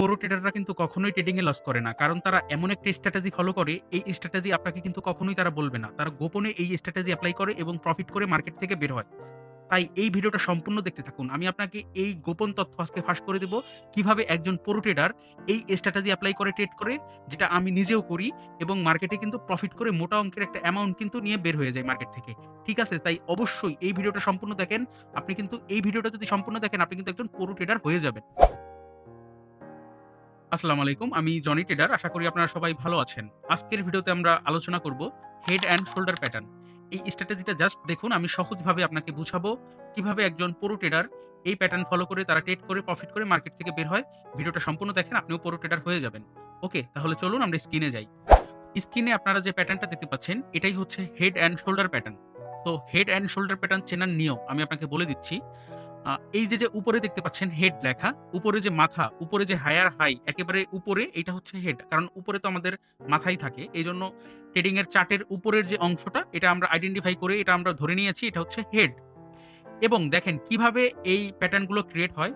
পুরো ট্রেডাররা কিন্তু কখনোই ট্রেডিং এ লস করে না। কারণ তারা এমন একটা স্ট্র্যাটেজি ফলো করে, এই স্ট্র্যাটেজি আপনাকে কিন্তু কখনোই তারা বলবে না। তারা গোপনে এই স্ট্র্যাটেজি এপ্লাই করে এবং প্রফিট করে মার্কেট থেকে বের হয়। তাই এই ভিডিওটা সম্পূর্ণ দেখতে থাকুন। আমি আপনাকে এই গোপন তথ্য আজকে ফাঁস করে দেব। কীভাবে একজন প্রো ট্রেডার এই স্ট্র্যাটেজি এপ্লাই করে ট্রেড করে, যেটা আমি নিজেও করি এবং মার্কেটে কিন্তু প্রফিট করে মোটা অঙ্কের একটা অ্যামাউন্ট কিন্তু নিয়ে বের হয়ে যায় মার্কেট থেকে। ঠিক আছে? তাই অবশ্যই এই ভিডিওটা সম্পূর্ণ দেখেন। আপনি কিন্তু এই ভিডিওটা যদি সম্পূর্ণ দেখেন, আপনি কিন্তু একজন প্রো ট্রেডার হয়ে যাবেন। আসসালামু আলাইকুম। আমি জনি টেডার, আশা করি আপনারা সবাই ভালো আছেন। আজকের ভিডিওতে আমরা আলোচনা করব হেড অ্যান্ড শোল্ডার প্যাটার্ন। এই স্ট্র্যাটেজিটা জাস্ট দেখুন, আমি সহজভাবে আপনাকে বুঝাবো কীভাবে একজন প্রো ট্রেডার এই প্যাটার্ন ফলো করে তারা ট্রেড করে, প্রফিট করে, মার্কেট থেকে বের হয়। ভিডিওটা সম্পূর্ণ দেখেন, আপনিও প্রো ট্রেডার হয়ে যাবেন। ওকে, তাহলে চলুন আমরা স্ক্রিনে যাই। স্ক্রিনে আপনারা যে প্যাটার্নটা দেখতে পাচ্ছেন, এটাই হচ্ছে হেড অ্যান্ড শোল্ডার প্যাটার্ন। তো হেড অ্যান্ড শোল্ডার প্যাটার্ন চেনার নিয়ম আমি আপনাকে বলে দিচ্ছি। এই যে, যে উপরে দেখতে পাচ্ছেন হেড লেখা, উপরে যে মাথা, উপরে যে হায়ার হাই একেবারে উপরে এটা হচ্ছে হেড। কারণ উপরে তো আমাদের মাথাই থাকে। এজন্য ট্রেডিং এর চার্টের উপরের যে অংশটা এটা আমরা আইডেন্টিফাই করে এটা আমরা ধরে নিয়েছি এটা হচ্ছে হেড। এবং দেখেন কীভাবে এই প্যাটার্নগুলো ক্রিয়েট হয়।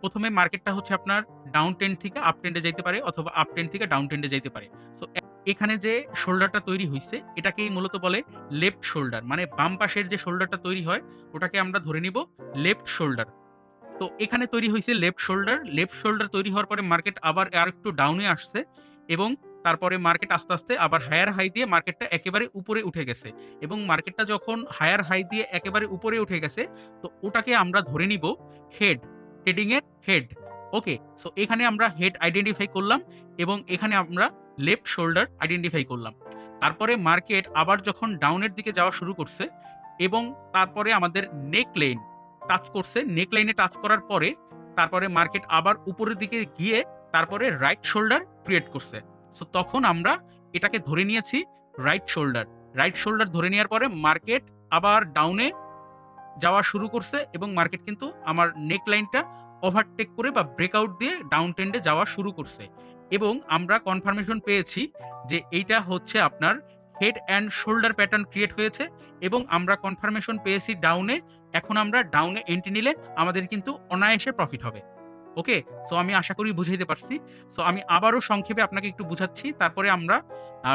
প্রথমে মার্কেটটা হচ্ছে আপনার ডাউন ট্রেন্ড থেকে আপ ট্রেন্ড যেতে পারে অথবা আপ ট্রেন্ড থেকে ডাউন ট্রেন্ড এ যাইতে পারে। সো এখানে যে শোল্ডারটা তৈরি হয়েছে এটাকেই মূলত বলে লেফট শোল্ডার। মানে বাম পাশের যে শোল্ডারটা তৈরি হয় ওটাকে আমরা ধরে নিব লেফট শোল্ডার। তো এখানে তৈরি হয়েছে লেফট শোল্ডার। লেফট শোল্ডার তৈরি হওয়ার পরে মার্কেট আবার আরেকটু ডাউনে আসছে এবং তারপরে মার্কেট আস্তে, আস্তে আবার হায়ার হাই দিয়ে মার্কেটটা একেবারে উপরে উঠে গেছে। এবং মার্কেটটা যখন হায়ার হাই দিয়ে একেবারে উপরে উঠে গেছে তো ওটাকে আমরা ধরে নিব হেড। ট্রেডিং এর হেড। ওকে? সো এখানে আমরা হেড আইডেন্টিফাই করলাম এবং এখানে আমরা লেফট শোল্ডার আইডেন্টিফাই করলাম। তারপরে মার্কেট আবার যখন ডাউনের দিকে যাওয়া শুরু করছে এবং তারপরে আমাদের নেক লাইন টাচ করছে। নেক লাইনে টাচ করার পরে তারপরে মার্কেট আবার উপরের দিকে গিয়ে তারপরে রাইট শোল্ডার ক্রিয়েট করছে। সো তখন আমরা এটাকে ধরে নিয়েছি রাইট শোল্ডার। রাইট শোল্ডার ধরে নেওয়ার পরে মার্কেট আবার ডাউনে যাওয়া শুরু করছে এবং মার্কেট কিন্তু আমার নেক লাইনটা ওভারটেক করে বা ব্রেকআউট দিয়ে ডাউন ট্রেন্ড যাওয়া শুরু করছে। এবং আমরা কনফার্মেশন পেয়েছি যে এইটা হচ্ছে আপনার head and shoulder pattern create হয়েছে এবং আমরা কনফার্মেশন পেয়েছি ডাউনে। এখন আমরা ডাউনে এন্ট্রি নিলে আমাদের কিন্তু অনায়াসে প্রফিট হবে। ওকে? সো আমি আশা করি বুঝাইতে পারছি। সো আমি আবারও সংক্ষেপে আপনাকে একটু বুঝাচ্ছি। তারপরে আমরা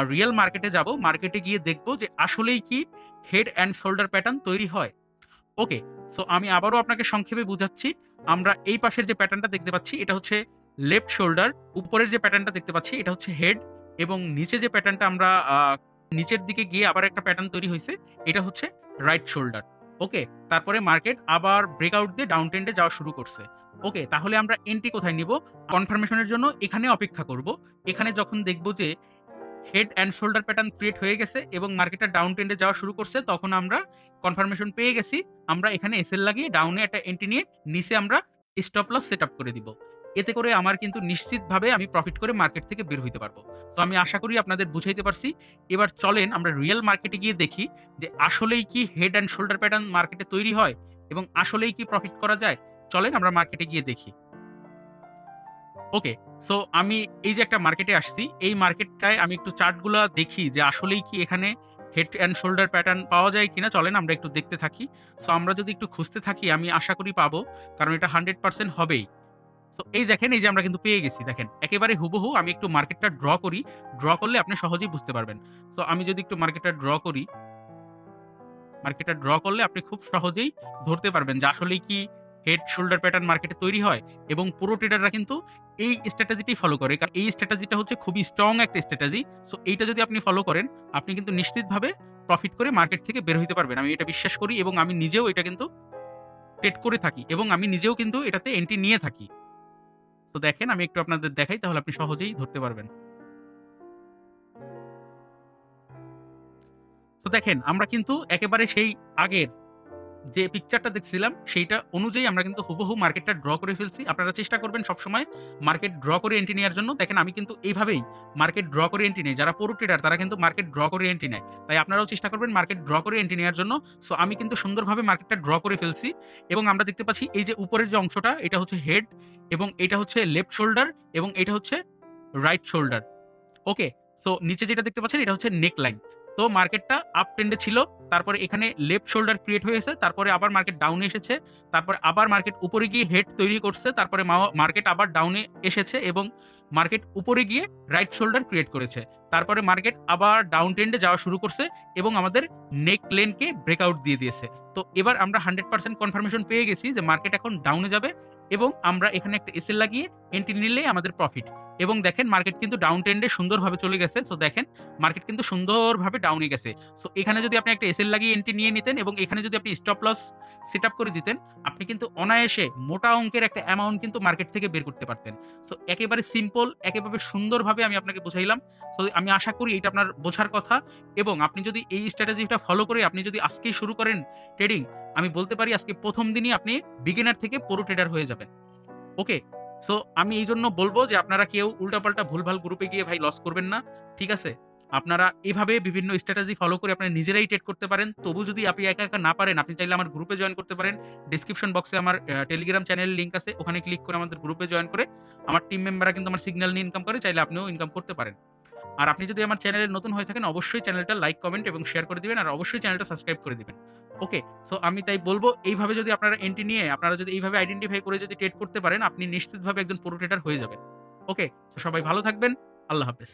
রিয়েল মার্কেটে যাব। মার্কেটে গিয়ে দেখব যে আসলেই কি হেড অ্যান্ড শোল্ডার প্যাটার্ন তৈরি হয়। ওকে? সো আমি আবারও আপনাকে সংক্ষেপে বুঝাচ্ছি। আমরা এই পাশের যে প্যাটার্নটা দেখতে পাচ্ছি, এটা হচ্ছে লেফট শোল্ডার। উপরের যে প্যাটার্নটা দেখতে পাচ্ছি, এটা হচ্ছে হেড এবং নিচে যে প্যাটার্নটা আমরা নিচের দিকে গিয়ে আবার একটা প্যাটার্ন তৈরি হয়েছে, এটা হচ্ছে রাইট শোল্ডার। ওকে? তারপরে মার্কেট আবার ব্রেকআউট দিয়ে ডাউন ট্রেন্ড যাওয়া শুরু করছে। ওকে? তাহলে আমরা এন্ট্রি কোথায় নিব? কনফার্মেশন এর জন্য এখানে অপেক্ষা করব। এখানে যখন দেখব যে head and shoulder pattern create হয়ে গেছে এবং মার্কেটটা ডাউন ট্রেন্ড যাওয়া শুরু করছে, তখন আমরা কনফার্মেশন পেয়ে গেছি। আমরা এখানে এসএল লাগিয়ে ডাউনে একটা এন্ট্রি নিয়ে নিচে আমরা স্টপ লস সেটআপ করে দিব। এতে করে আমার কিন্তু নিশ্চিতভাবে আমি প্রফিট করে মার্কেট থেকে বের হইতে পারব তো আমি আশা করি আপনাদের বুঝাইতে পারছি। এবার চলেন আমরা রিয়েল মার্কেটে গিয়ে দেখি যে আসলেই কি হেড অ্যান্ড শোল্ডার প্যাটার্ন মার্কেটে তৈরি হয় এবং আসলেই কি প্রফিট করা যায়? চলেন আমরা মার্কেটে গিয়ে দেখি। ওকে? সো আমি এই যে একটা মার্কেটে আসছি। এই মার্কেটটায় আমি একটু চার্টগুলা দেখি যে আসলেই কি এখানে হেড অ্যান্ড শোল্ডার প্যাটার্ন পাওয়া যায় কিনা? চলেন আমরা একটু দেখতে থাকি। সো আমরা যদি একটু খুঁজতে থাকি, আমি আশা করি পাবো। কারণ এটা 100% হবেই। সো এই দেখেন, এই যে আমরা কিন্তু পেয়ে গেছি, দেখেন। একেবারে হুবহু আমি একটু মার্কেটটা ড্র করি। ড্র করলে আপনি সহজেই বুঝতে পারবেন। তো আমি যদি একটু মার্কেটটা ড্র করি মার্কেটটা ড্র করলে আপনি খুব সহজেই ধরতে পারবেন যে আসলেই কি হেড শোল্ডার প্যাটার্ন মার্কেটে তৈরি হয় এবং পুরো ট্রেডাররা কিন্তু এই স্ট্র্যাটেজিটাই ফলো করে। কারণ এই স্ট্র্যাটেজিটা হচ্ছে খুবই স্ট্রং একটা স্ট্র্যাটেজি। সো এইটা যদি আপনি ফলো করেন, আপনি কিন্তু নিশ্চিতভাবে প্রফিট করে মার্কেট থেকে বের হইতে পারবেন। আমি এটা বিশ্বাস করি এবং আমি নিজেও এটা কিন্তু ট্রেড করে থাকি এবং আমি নিজেও কিন্তু এটাতে এন্ট্রি নিয়ে থাকি। তো দেখেন, আমি একটু আপনাদের দেখাই, তাহলে আপনি সহজেই ধরতে পারবেন। তো দেখেন, আমরা কিন্তু একেবারে সেই আগের যে পিকচারটা দেখছিলাম, সেইটা অনুযায়ী আমরা কিন্তু হুবহু মার্কেটটা ড্র করে ফেলছি। আপনারা চেষ্টা করবেন সবসময় মার্কেট ড্র করে এন্ট্রি নেওয়ার জন্য। দেখেন, আমি কিন্তু এইভাবেই মার্কেট ড্র করে এন্ট্রি নেই। যারা প্রো ট্রেডার তারা কিন্তু মার্কেট ড্র করে এন্ট্রি নেয়। তাই আপনারাও চেষ্টা করবেন মার্কেট ড্র করে এন্ট্রি নেওয়ার জন্য। সো আমি কিন্তু সুন্দরভাবে মার্কেটটা ড্র করে ফেলছি এবং আমরা দেখতে পাচ্ছি এই যে উপরের যে অংশটা, এটা হচ্ছে হেড এবং এটা হচ্ছে লেফট শোল্ডার এবং এটা হচ্ছে রাইট শোল্ডার। ওকে? সো নিচে যেটা দেখতে পাচ্ছেন, এটা হচ্ছে নেক লাইন। তো মার্কেটটা আপ ট্রেন্ডে ছিল তারপরে এখানে লেফট শোল্ডার ক্রিয়েট হয়েছে, তারপরে আবার মার্কেট ডাউনে এসেছে, তারপরে আবার মার্কেট উপরে গিয়ে হেড তৈরি করছে, তারপরে মার্কেট আবার ডাউনে এসেছে এবং মার্কেট উপরে গিয়ে রাইট শোল্ডার ক্রিয়েট করেছে। তারপরে মার্কেট আবার ডাউন ট্রেন্ডে যাওয়া শুরু করছে এবং আমাদের নেক লেনকে ব্রেকআউট দিয়ে দিয়েছে। তো এবার আমরা হান্ড্রেড পার্সেন্ট কনফার্মেশন পেয়ে গেছি যে মার্কেট এখন ডাউনে যাবে এবং আমরা এখানে একটা এসএল লাগিয়ে এন্ট্রি নিলেই আমাদের প্রফিট এবং দেখেন মার্কেট কিন্তু ডাউন ট্রেন্ডে সুন্দরভাবে চলে গেছে সো দেখেন মার্কেট কিন্তু সুন্দরভাবে ডাউনে গেছে। সো এখানে যদি আপনি একটা এসএল লাগিয়ে এন্ট্রি নিয়ে নিতেন এবং এখানে যদি আপনি স্টপ লস সেট আপ করে দিতেন, আপনি কিন্তু অনায়াসে মোটা অঙ্কের একটা অ্যামাউন্ট কিন্তু মার্কেট থেকে বের করতে পারতেন। সো একেবারে সিম্পল একেবারে সুন্দরভাবে আমি আপনাকে বোঝাইলাম। সো আমি আশা করি এটা আপনার বোঝার কথা এবং আপনি যদি এই স্ট্র্যাটেজিটা ফলো করে আপনি যদি আজকেই শুরু করেন ট্রেডিং আমি বলতে পারি আজকে প্রথম দিনই আপনি বিগিনার থেকে পুরো ট্রেডার হয়ে যাবেন। ওকে সো আমি এই জন্য বলব যে আপনারা কেউ উল্টাপাল্টা ভুলভাল গ্রুপে গিয়ে ভাই লস করবেন না। ঠিক আছে? আপনারা এভাবে বিভিন্ন স্ট্র্যাটেজি ফলো করে আপনারা নিজেরাই ট্রেড করতে পারেন। তবু যদি আপনি একা একা না পারেন, আপনি চাইলে আমার গ্রুপে জয়েন করতে পারেন। ডিসক্রিপশন বক্সে আমার টেলিগ্রাম চ্যানেল লিঙ্ক আছে। ওখানে ক্লিক করে আমাদের গ্রুপে জয়েন করে আমার টিম মেম্বাররা কিন্তু আমার সিগন্যাল নিয়ে ইনকাম করে, চাইলে আপনিও ইনকাম করতে পারেন। আর আপনি যদি আমার চ্যানেলে নতুন হয়ে থাকেন, অবশ্যই চ্যানেলটা লাইক কমেন্ট এবং শেয়ার করে দিবেন। আর অবশ্যই চ্যানেলটা সাবস্ক্রাইব করে দিবেন। ওকে সো আমি তাই বলব, এইভাবে যদি আপনারা এন্ট্রি নিয়ে, আপনারা যদি এইভাবে আইডেন্টিফাই করে যদি ট্রেড করতে পারেন, আপনি নিশ্চিতভাবে একজন পুরো ট্রেডার হয়ে যাবেন। ওকে তো সবাই ভালো থাকবেন। আল্লাহ হাফেজ।